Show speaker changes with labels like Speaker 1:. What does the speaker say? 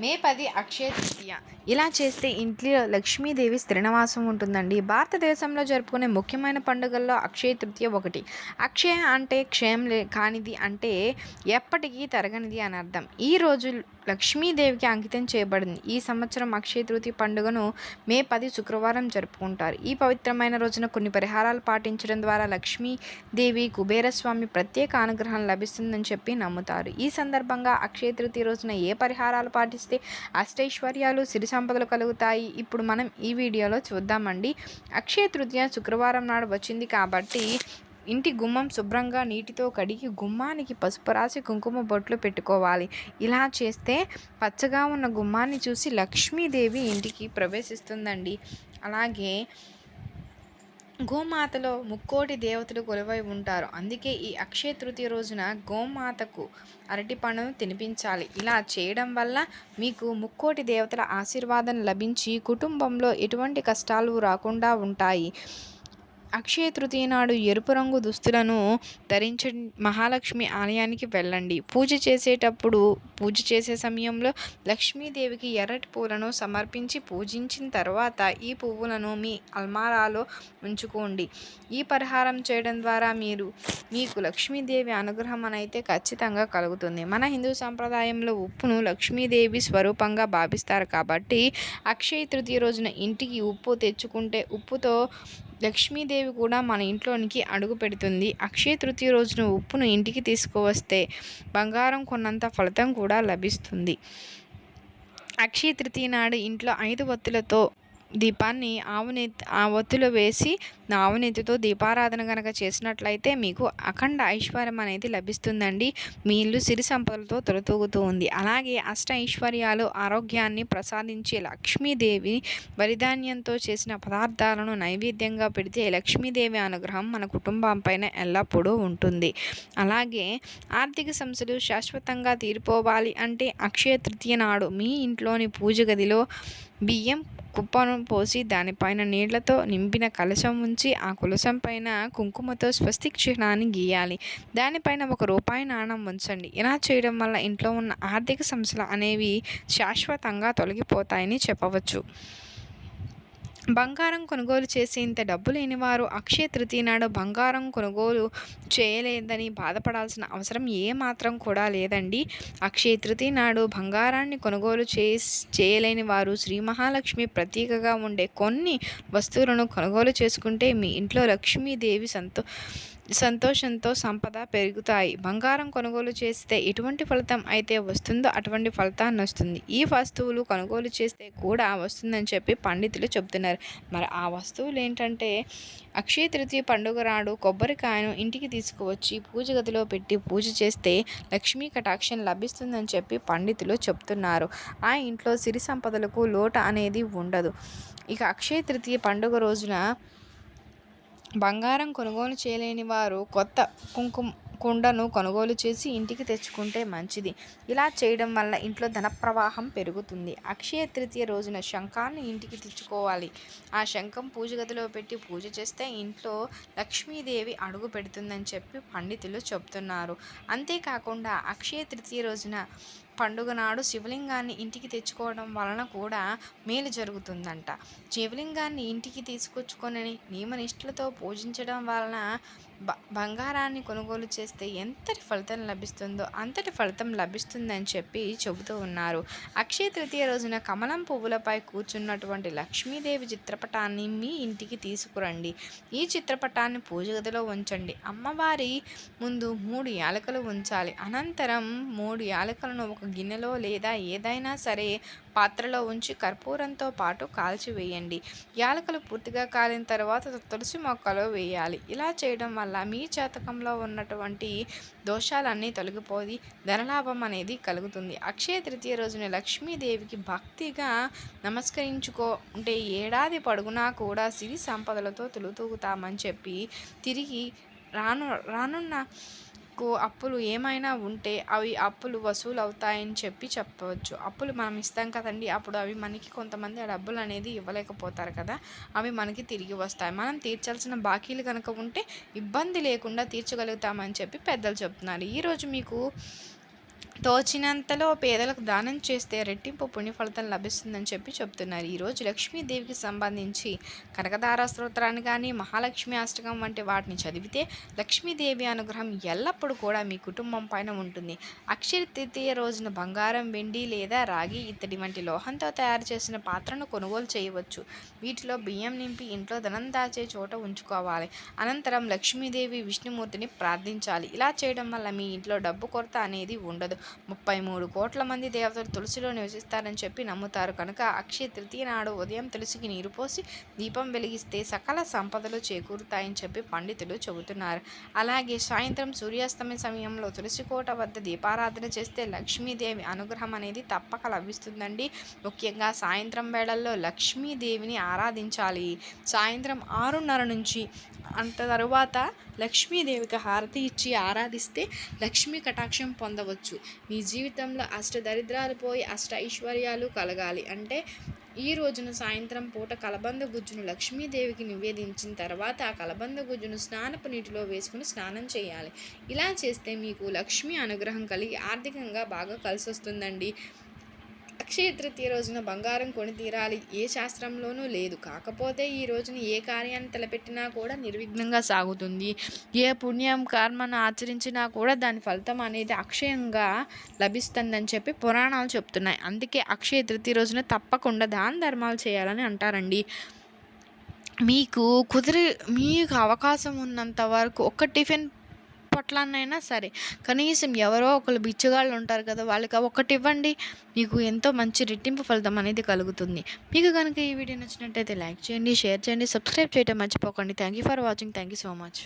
Speaker 1: మే పది అక్షయ తృతీయ. ఇలా చేస్తే ఇంట్లో లక్ష్మీదేవి స్థిరనివాసం ఉంటుందండి. భారతదేశంలో జరుపుకునే ముఖ్యమైన పండుగల్లో అక్షయ తృతీయ ఒకటి. అక్షయ అంటే క్షయం లే కానిది అంటే ఎప్పటికీ తరగనిది అని అర్థం. ఈ రోజు లక్ష్మీదేవికి అంకితం చేయబడింది. ఈ సంవత్సరం అక్షయ తృతీయ పండుగను మే పది శుక్రవారం జరుపుకుంటారు. ఈ పవిత్రమైన రోజున కొన్ని పరిహారాలు పాటించడం ద్వారా లక్ష్మీదేవి కుబేరస్వామి ప్రత్యేక అనుగ్రహం లభిస్తుందని చెప్పి నమ్ముతారు. ఈ సందర్భంగా అక్షయ తృతీయ రోజున ఏ పరిహారాలు చేస్తే అష్టైశ్వర్యాలు సిరి సంపదలు కలుగుతాయి. ఇప్పుడు మనం ఈ వీడియోలో చూద్దామండి. అక్షయ తృతీయ శుక్రవారం నాడు వచ్చింది కాబట్టి ఇంటి గుమ్మం శుభ్రంగా నీటితో కడిగి గుమ్మానికి పసుపు రాసి కుంకుమ బొట్లు పెట్టుకోవాలి. ఇలా చేస్తే పచ్చగా ఉన్న గుమ్మాన్ని చూసి లక్ష్మీదేవి ఇంటికి ప్రవేశిస్తుందండి. అలాగే గోమాతలో ముక్కోటి దేవతలు కొలువై ఉంటారు. అందుకే ఈ అక్షయ తృతీయ రోజున గోమాతకు అరటి పండును తినిపించాలి. ఇలా చేయడం వల్ల మీకు ముక్కోటి దేవతల ఆశీర్వాదం లభించి కుటుంబంలో ఎటువంటి కష్టాలు రాకుండా ఉంటాయి. అక్షయ తృతీయ నాడు ఎరుపు రంగు దుస్తులను ధరించ మహాలక్ష్మి ఆలయానికి వెళ్ళండి. పూజ చేసేటప్పుడు పూజ చేసే సమయంలో లక్ష్మీదేవికి ఎర్రటి పూలను సమర్పించి పూజించిన తర్వాత ఈ పువ్వులను మీ అల్మారాలో ఉంచుకోండి. ఈ పరిహారం చేయడం ద్వారా మీరు మీకు లక్ష్మీదేవి అనుగ్రహం అయితే ఖచ్చితంగా కలుగుతుంది. మన హిందూ సంప్రదాయంలో ఉప్పును లక్ష్మీదేవి స్వరూపంగా భావిస్తారు కాబట్టి అక్షయ తృతీయ రోజున ఇంటికి ఉప్పు తెచ్చుకుంటే ఉప్పుతో లక్ష్మీదేవి కూడా మన ఇంట్లోనికి అడుగు పెడుతుంది. అక్షయ తృతీయ రోజున ఉప్పును ఇంటికి తీసుకువస్తే బంగారం కొన్నంత ఫలితం కూడా లభిస్తుంది. అక్షయ తృతీయ నాడు ఇంట్లో ఐదు ఒత్తులతో దీపాన్ని ఆవునేతి ఆ ఒత్తిలో వేసి ఆవునెత్తితో దీపారాధన కనుక చేసినట్లయితే మీకు అఖండ ఐశ్వర్యం అనేది లభిస్తుందండి. మీ ఇల్లు సిరి సంపదలతో తొలతూగుతూ ఉంది. అలాగే అష్ట ఐశ్వర్యాలు ఆరోగ్యాన్ని ప్రసాదించే లక్ష్మీదేవి వరిధాన్యంతో చేసిన పదార్థాలను నైవేద్యంగా పెడితే లక్ష్మీదేవి అనుగ్రహం మన కుటుంబం పైన ఎల్లప్పుడూ ఉంటుంది. అలాగే ఆర్థిక సమస్యలు శాశ్వతంగా తీరిపోవాలి అంటే అక్షయ తృతీయ నాడు మీ ఇంట్లోని పూజ గదిలో బియ్యం కుప్పను పోసి దానిపైన నీళ్ళతో నింపిన కలశం ఉంచి ఆ కులశం పైన కుంకుమతో స్వస్తిక్ చిహ్నాన్ని గీయాలి. దానిపైన ఒక రూపాయి నాణం ఉంచండి. ఇలా చేయడం వల్ల ఇంట్లో ఉన్న ఆర్థిక సమస్యలు అనేవి శాశ్వతంగా తొలగిపోతాయని చెప్పవచ్చు. బంగారం కొనుగోలు చేసి ఇంత డబ్బు లేని వారు అక్షయ తృతీయ నాడు బంగారం కొనుగోలు చేయలేదని బాధపడాల్సిన అవసరం ఏమాత్రం కూడా లేదండి. అక్షయ తృతీయ నాడు బంగారాన్ని కొనుగోలు చే చేయలేని వారు శ్రీ మహాలక్ష్మి ప్రతీకగా ఉండే కొన్ని వస్తువులను కొనుగోలు చేసుకుంటే మీ ఇంట్లో లక్ష్మీదేవి సంతో సంతోషంతో సంపద పెరుగుతాయి. బంగారం కొనుగోలు చేస్తే ఎటువంటి ఫలితం అయితే వస్తుందో అటువంటి ఫలితాన్ని వస్తుంది. ఈ వస్తువులు కొనుగోలు చేస్తే కూడా వస్తుందని చెప్పి పండితులు చెబుతున్నారు. మరి ఆ వస్తువులు ఏంటంటే అక్షయ తృతీయ పండుగ నాడు కొబ్బరికాయను ఇంటికి తీసుకువచ్చి పూజ గదిలో పెట్టి పూజ చేస్తే లక్ష్మీ కటాక్షం లభిస్తుందని చెప్పి పండితులు చెప్తున్నారు ఆ ఇంట్లో సిరి సంపదలకు లోట అనేది ఉండదు. ఇక అక్షయ తృతీయ పండుగ రోజున బంగారం కొనుగోలు చేయలేని వారు కొత్త కుంకుమ కుండను కొనుగోలు చేసి ఇంటికి తెచ్చుకుంటే మంచిది. ఇలా చేయడం వల్ల ఇంట్లో ధన ప్రవాహం పెరుగుతుంది. అక్షయ తృతీయ రోజున శంఖాన్ని ఇంటికి తెచ్చుకోవాలి. ఆ శంఖం పూజ గదిలో పెట్టి పూజ చేస్తే ఇంట్లో లక్ష్మీదేవి అడుగు పెడుతుందని చెప్పి పండితులు చెప్తున్నారు. అంతేకాకుండా అక్షయ తృతీయ రోజున పండుగ నాడు శివలింగాన్ని ఇంటికి తెచ్చుకోవడం వలన కూడా మేలు జరుగుతుందంట. శివలింగాన్ని ఇంటికి తీసుకొచ్చుకొని నియమనిష్టలతో పూజించడం వలన బ బంగారాన్ని కొనుగోలు చేస్తే ఎంతటి ఫలితం లభిస్తుందో అంతటి ఫలితం లభిస్తుందని చెప్పి చెబుతూ ఉన్నారు. అక్షయ తృతీయ రోజున కమలం పువ్వులపై కూర్చున్నటువంటి లక్ష్మీదేవి చిత్రపటాన్ని మీ ఇంటికి తీసుకురండి. ఈ చిత్రపటాన్ని పూజ గదిలో ఉంచండి. అమ్మవారి ముందు మూడు యాలకలు ఉంచాలి. అనంతరం మూడు యాలకలను ఒక గిన్నెలో లేదా ఏదైనా సరే పాత్రలో ఉంచి కర్పూరంతో పాటు కాల్చివేయండి యాలకులు పూర్తిగా కాలిన తర్వాత తులసి మొక్కలో వేయాలి. ఇలా చేయడం వల్ల మీ జాతకంలో ఉన్నటువంటి దోషాలన్నీ తొలగిపోయి ధనలాభం అనేది కలుగుతుంది. అక్షయ తృతీయ రోజున లక్ష్మీదేవికి భక్తిగా నమస్కరించుకుంటే ఏడాది పొడుగునా కూడా సిరి సంపదలతో తొలుతూగుతామని చెప్పి తిరిగి రాను రానున్న మనకు అప్పులు ఏమైనా ఉంటే అవి అప్పులు వసూలు అవుతాయని చెప్పి చెప్పవచ్చు. అప్పులు మనం ఇస్తాం కదండి. అప్పుడు అవి మనకి కొంతమంది ఆ డబ్బులు అనేది ఇవ్వలేకపోతారు కదా. అవి మనకి తిరిగి వస్తాయి. మనం తీర్చాల్సిన బాకీలు కనుక ఉంటే ఇబ్బంది లేకుండా తీర్చగలుగుతామని చెప్పి పెద్దలు చెప్తున్నారు. ఈరోజు మీకు తోచినంతలో పేదలకు దానం చేస్తే రెట్టింపు పుణ్యఫలితం లభిస్తుందని చెప్పి చెప్తున్నారు. ఈరోజు లక్ష్మీదేవికి సంబంధించి కనకదార స్తోత్రాన్ని కానీ మహాలక్ష్మి అష్టకం వంటి వాటిని చదివితే లక్ష్మీదేవి అనుగ్రహం ఎల్లప్పుడూ కూడా మీ కుటుంబం పైన ఉంటుంది. అక్షర తృతీయ రోజున బంగారం వెండి లేదా రాగి ఇత్తడి వంటి లోహంతో తయారు చేసిన పాత్రను కొనుగోలు చేయవచ్చు. వీటిలో బియ్యం నింపి ఇంట్లో ధనం దాచే చోట ఉంచుకోవాలి. అనంతరం లక్ష్మీదేవి విష్ణుమూర్తిని ప్రార్థించాలి. ఇలా చేయడం వల్ల మీ ఇంట్లో డబ్బు కొరత అనేది ఉండదు. ముప్పై మూడు కోట్ల మంది దేవతలు తులసిలో నివసిస్తారని చెప్పి నమ్ముతారు. కనుక అక్షయ తృతీయ నాడు ఉదయం తులసికి నీరు పోసి దీపం వెలిగిస్తే సకల సంపదలు చేకూరుతాయని చెప్పి పండితులు చెబుతున్నారు. అలాగే సాయంత్రం సూర్యాస్తమయ సమయంలో తులసి కోట వద్ద దీపారాధన చేస్తే లక్ష్మీదేవి అనుగ్రహం అనేది తప్పక లభిస్తుందండి. ముఖ్యంగా సాయంత్రం వేళల్లో లక్ష్మీదేవిని ఆరాధించాలి. సాయంత్రం ఆరున్నర నుంచి అంత తరువాత లక్ష్మీదేవికి హారతి ఇచ్చి ఆరాధిస్తే లక్ష్మీ కటాక్షం పొందవచ్చు. మీ జీవితంలో అష్ట దరిద్రాలు పోయి అష్ట ఐశ్వర్యాలు కలగాలి. అంటే ఈ రోజున సాయంత్రం పూట కలబంద గుజ్జును లక్ష్మీదేవికి నివేదించిన తర్వాత ఆ కలబంద గుజ్జును స్నానపు నీటిలో వేసుకుని స్నానం చేయాలి. ఇలా చేస్తే మీకు లక్ష్మీ అనుగ్రహం కలిగి ఆర్థికంగా బాగా కలిసి వస్తుందండి అక్షయ తృతీయ రోజున బంగారం కొని తీరాలి. ఏ శాస్త్రంలోనూ లేదు. కాకపోతే ఈ రోజున ఏ కార్యాన్ని తలపెట్టినా కూడా నిర్విఘ్నంగా సాగుతుంది. ఏ పుణ్యం కర్మను ఆచరించినా కూడా దాని ఫలితం అనేది అక్షయంగా లభిస్తుందని చెప్పి పురాణాలు చెప్తున్నాయి. అందుకే అక్షయ తృతీయ రోజున తప్పకుండా దాన ధర్మాలు చేయాలని అంటారండి. మీకు కుదిరి మీకు అవకాశం ఉన్నంత వరకు ఒక టిఫిన్ పొట్లాన్నైనా సరే. కనీసం ఎవరో ఒకరు బిచ్చగాళ్ళు ఉంటారు కదా వాళ్ళకి ఒకటి ఇవ్వండి. మీకు ఎంతో మంచి రెట్టింపు ఫలితం అనేది కలుగుతుంది. మీకు కనుక ఈ వీడియో నచ్చినట్టయితే లైక్ చేయండి షేర్ చేయండి సబ్స్క్రైబ్ చేయడం మర్చిపోకండి. Thank you for watching thank you so much